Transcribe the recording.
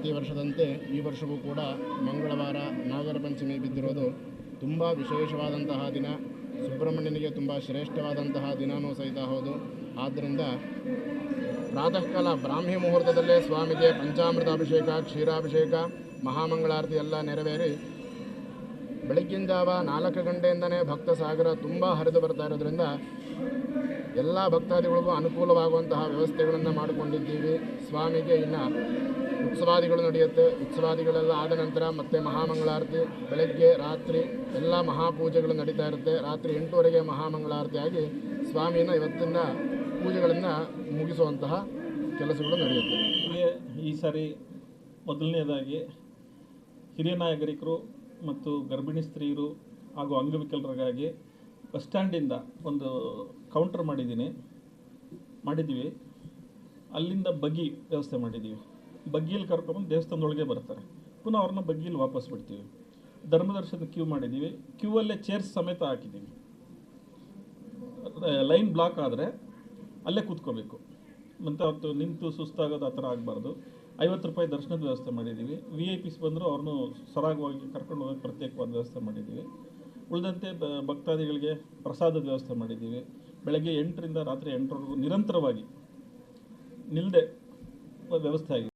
ಪ್ರತಿ ವರ್ಷದಂತೆ ಈ ವರ್ಷವೂ ಕೂಡ ಮಂಗಳವಾರ ನಾಗರ ಪಂಚಮಿ ಬಿದ್ದಿರೋದು ತುಂಬ ವಿಶೇಷವಾದಂತಹ ದಿನ. ಸುಬ್ರಹ್ಮಣ್ಯನಿಗೆ ತುಂಬ ಶ್ರೇಷ್ಠವಾದಂತಹ ದಿನವೂ ಸಹಿತ ಹೌದು. ಆದ್ದರಿಂದ ಪ್ರಾತಃ ಕಾಲ ಬ್ರಾಹ್ಮಿ ಮುಹೂರ್ತದಲ್ಲೇ ಸ್ವಾಮಿಗೆ ಪಂಚಾಮೃತ ಅಭಿಷೇಕ ಕ್ಷೀರಾಭಿಷೇಕ, ಮಹಾಮಂಗಳಾರತಿ ಎಲ್ಲ ನೆರವೇರಿ ಬೆಳಗ್ಗಿನ ಜಾವ ನಾಲ್ಕು ಗಂಟೆಯಿಂದನೇ ಭಕ್ತ ಸಾಗರ ತುಂಬ ಹರಿದು ಬರ್ತಾ ಇರೋದ್ರಿಂದ ಎಲ್ಲ ಭಕ್ತಾದಿಗಳಿಗೂ ಅನುಕೂಲವಾಗುವಂತಹ ವ್ಯವಸ್ಥೆಗಳನ್ನು ಮಾಡಿಕೊಂಡಿದ್ದೀವಿ. ಸ್ವಾಮಿಗೆ ಇನ್ನು ಉತ್ಸವಾದಿಗಳು ನಡೆಯುತ್ತೆ. ಉತ್ಸವಾದಿಗಳೆಲ್ಲ ಆದ ನಂತರ ಮತ್ತೆ ಮಹಾಮಂಗಳಾರತಿ, ಬೆಳಗ್ಗೆ, ರಾತ್ರಿ ಎಲ್ಲ ಮಹಾಪೂಜೆಗಳು ನಡೀತಾ ಇರುತ್ತೆ. ರಾತ್ರಿ ಎಂಟುವರೆಗೆ ಮಹಾಮಂಗಳಾರತಿ ಆಗಿ ಸ್ವಾಮಿನ ಇವತ್ತಿನ ಪೂಜೆಗಳನ್ನು ಮುಗಿಸುವಂತಹ ಕೆಲಸಗಳು ನಡೆಯುತ್ತೆ. ಈ ಸಾರಿ ಮೊದಲನೇದಾಗಿ ಹಿರಿಯ ನಾಗರಿಕರು ಮತ್ತು ಗರ್ಭಿಣಿ ಸ್ತ್ರೀಯರು ಹಾಗೂ ಅಂಗವಿಕಲರಿಗಾಗಿ ಬಸ್ ಸ್ಟ್ಯಾಂಡಿಂದ ಒಂದು ಕೌಂಟರ್ ಮಾಡಿದ್ದೀನಿ. ಮಾಡಿದ್ದೀವಿ. ಅಲ್ಲಿಂದ ಬಗ್ಗಿ ವ್ಯವಸ್ಥೆ ಮಾಡಿದ್ದೀವಿ. ಬಗ್ಗಿಯಲ್ಲಿ ಕರ್ಕೊಂಬಂದು ದೇವಸ್ಥಾನದೊಳಗೆ ಬರ್ತಾರೆ. ಪುನಃ ಅವ್ರನ್ನ ಬಗ್ಗಿಯಲ್ಲಿ ವಾಪಸ್ ಬಿಡ್ತೀವಿ. ಧರ್ಮದರ್ಶನ ಕ್ಯೂ ಮಾಡಿದ್ದೀವಿ. ಕ್ಯೂ ಅಲ್ಲೇ ಚೇರ್ಸ್ ಸಮೇತ ಹಾಕಿದ್ದೀವಿ. ಲೈನ್ ಬ್ಲಾಕ್ ಆದರೆ ಅಲ್ಲೇ ಕೂತ್ಕೋಬೇಕು. ಮತ್ತು ನಿಂತು ಸುಸ್ತಾಗೋದು ಆ ಥರ ಆಗಬಾರ್ದು. ಐವತ್ತು ರೂಪಾಯಿ ದರ್ಶನದ ವ್ಯವಸ್ಥೆ ಮಾಡಿದ್ದೀವಿ. ವಿ ಐ ಪಿಸ್ ಬಂದರೂ ಅವ್ರನ್ನೂ ಸರಾಗವಾಗಿ ಕರ್ಕೊಂಡು ಹೋಗಿ ಪ್ರತ್ಯೇಕವಾದ ವ್ಯವಸ್ಥೆ ಮಾಡಿದ್ದೀವಿ. ಉಳಿದಂತೆ ಭಕ್ತಾದಿಗಳಿಗೆ ಪ್ರಸಾದದ ವ್ಯವಸ್ಥೆ ಮಾಡಿದ್ದೀವಿ. ಬೆಳಗ್ಗೆ ಎಂಟರಿಂದ ರಾತ್ರಿ ಎಂಟರವರೆಗೂ ನಿರಂತರವಾಗಿ ನಿಲ್ಲದೆ ವ್ಯವಸ್ಥೆ ಆಗಿದೆ.